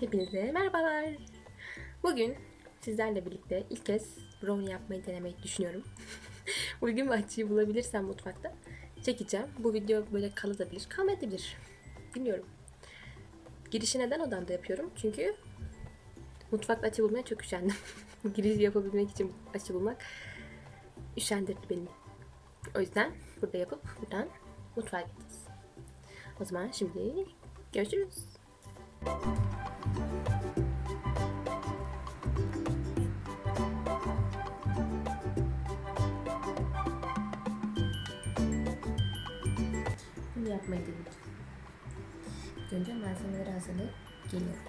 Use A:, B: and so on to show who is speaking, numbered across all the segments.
A: Hepinize merhabalar. Bugün sizlerle birlikte ilk kez brownie yapmayı denemeyi düşünüyorum. Uygun bir açıyı bulabilirsem mutfakta çekeceğim. Bu video böyle kalabilir, kalmayabilir. Bilmiyorum. Girişi neden odamda yapıyorum? Çünkü mutfakta açı bulmaya çok üşendim. Giriş yapabilmek için açı bulmak üşendirdi beni. O yüzden burada yapıp buradan mutfağa gideceğiz. O zaman şimdi görüşürüz. Bunu yapmayı augmenter vite. Gönce malzemeleri hazırlayıp geliyorum.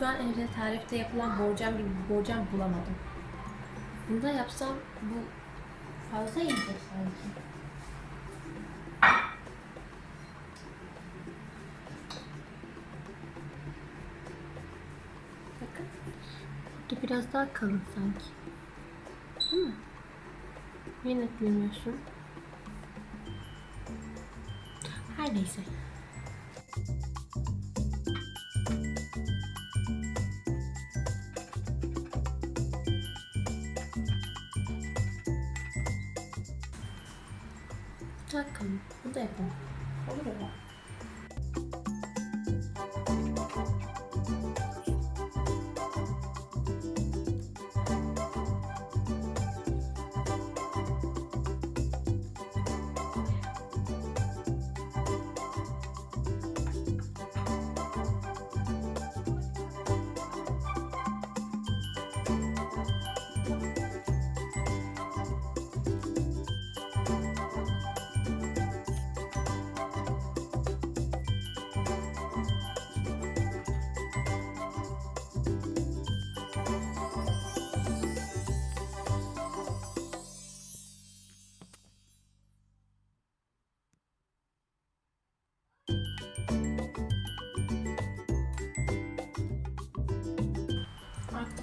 A: Şu an evde tarifte yapılan borcam gibi bir borcam bulamadım. Bunu da yapsam bu fazla yiyecek sanki. Bakın. Bu biraz daha kalın sanki. Değil mi? Niye netlemiyorsun? Her neyse. Tak kalın. Bu da yapalım. Olur mu? Artık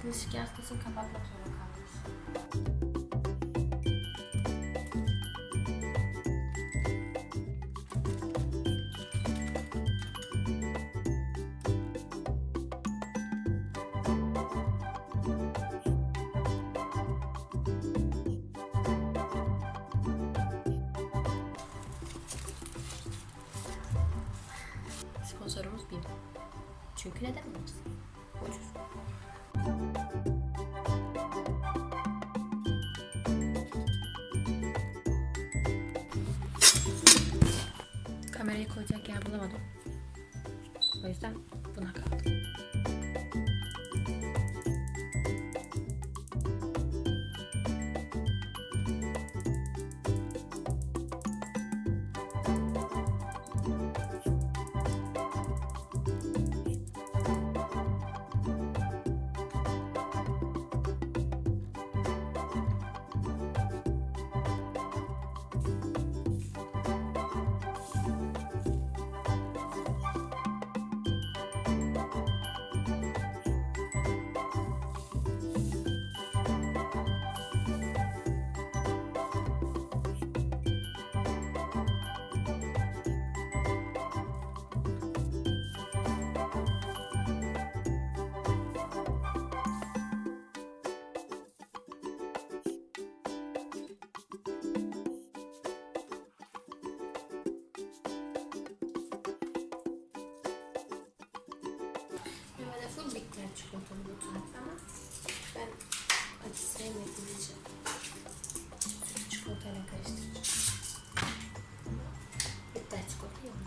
A: ışık yastasını kapatmak. Sponsorumuz BİM. Çünkü neden olmasın? Kamerayı koyacak yer bulamadım. O yüzden buna kaldım. Bitter çikolatalı bu tarif ama ben acı sevmediğim için süt çikolatayla karıştıracağım. Bitter çikolata yok.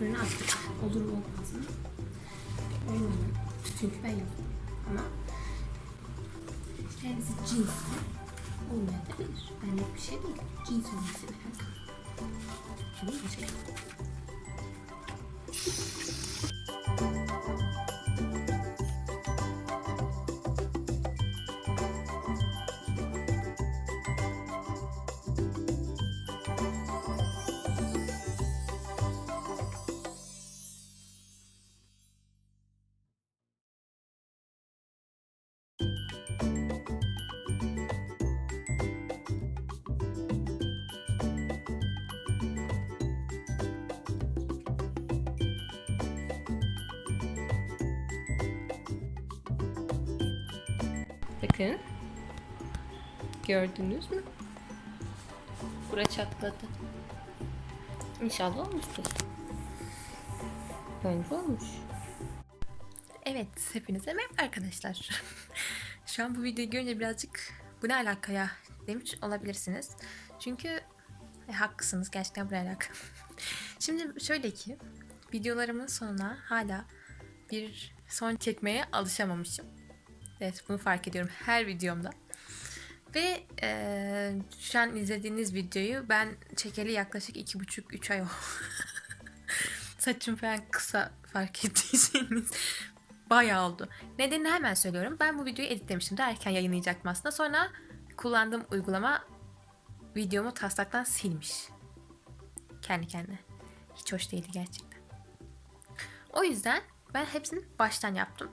A: Fırına attık. Olur mu olmaz mı? Bilmiyorum. Çünkü ben yaptım. Ama kendisi cins olmayabilir. Benlik bir şey değil. Cins olması lazım. Değil Bakın. Gördünüz mü? Bura çatladı. İnşallah olmuştur. Bence olmuş. Evet, hepinize merhaba arkadaşlar. Şu an bu videoyu görünce birazcık bu ne alaka ya demiş olabilirsiniz. Çünkü e, haklısınız gerçekten bu ne alaka. Şimdi şöyle ki videolarımın sonuna hala bir son çekmeye alışamamışım. Evet bunu fark ediyorum her videomda. Ve eee, şu an izlediğiniz videoyu ben çekeli yaklaşık iki buçuk üç ay oldu. Saçım falan kısa fark ettiyseniz bayağı oldu. Nedenini hemen söylüyorum. Ben bu videoyu editlemiştim de erken yayınlayacaktım aslında. Sonra kullandığım uygulama videomu taslaktan silmiş. Kendi kendine. Hiç hoş değildi gerçekten. O yüzden ben hepsini baştan yaptım.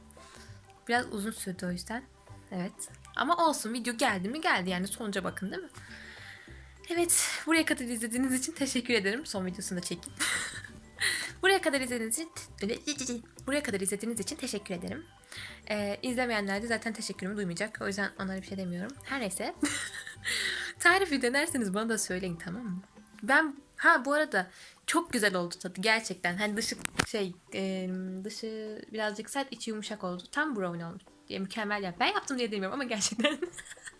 A: Biraz uzun sürdü o yüzden. Evet. Ama olsun video geldi mi geldi yani sonuca bakın değil mi? Evet buraya kadar izlediğiniz için teşekkür ederim. Son videosunu da çekin. buraya kadar izlediğiniz için buraya kadar izlediğiniz için teşekkür ederim. Ee, izlemeyenler de zaten teşekkürümü duymayacak. O yüzden onlara bir şey demiyorum. Her neyse. Tarifi denerseniz bana da söyleyin tamam mı? Ben ha bu arada çok güzel oldu tadı gerçekten. Hani dışı şey e, dışı birazcık sert içi yumuşak oldu. Tam brownie olmuş. Ya, mükemmel ya. Ben yaptım diye demiyorum ama gerçekten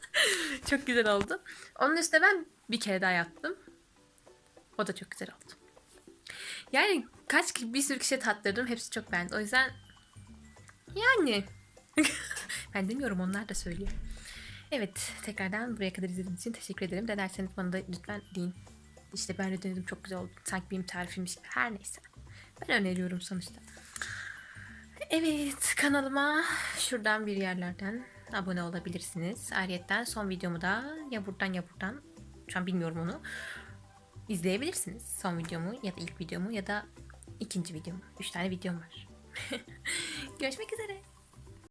A: çok güzel oldu. Onun üstüne ben bir kere daha yaptım. O da çok güzel oldu. Yani kaç bir sürü kişiye tattırdım. Hepsi çok beğendi. O yüzden yani ben demiyorum onlar da söylüyor. Evet tekrardan buraya kadar izlediğiniz için teşekkür ederim. Denerseniz bana da lütfen deyin. İşte ben de denedim çok güzel oldu. Sanki benim tarifimmiş gibi. Her neyse. Ben öneriyorum sonuçta. Evet kanalıma şuradan bir yerlerden abone olabilirsiniz. Ayrıca son videomu da ya buradan ya buradan şu an bilmiyorum onu izleyebilirsiniz. Son videomu ya da ilk videomu ya da ikinci videomu. Üç tane videom var. Görüşmek üzere.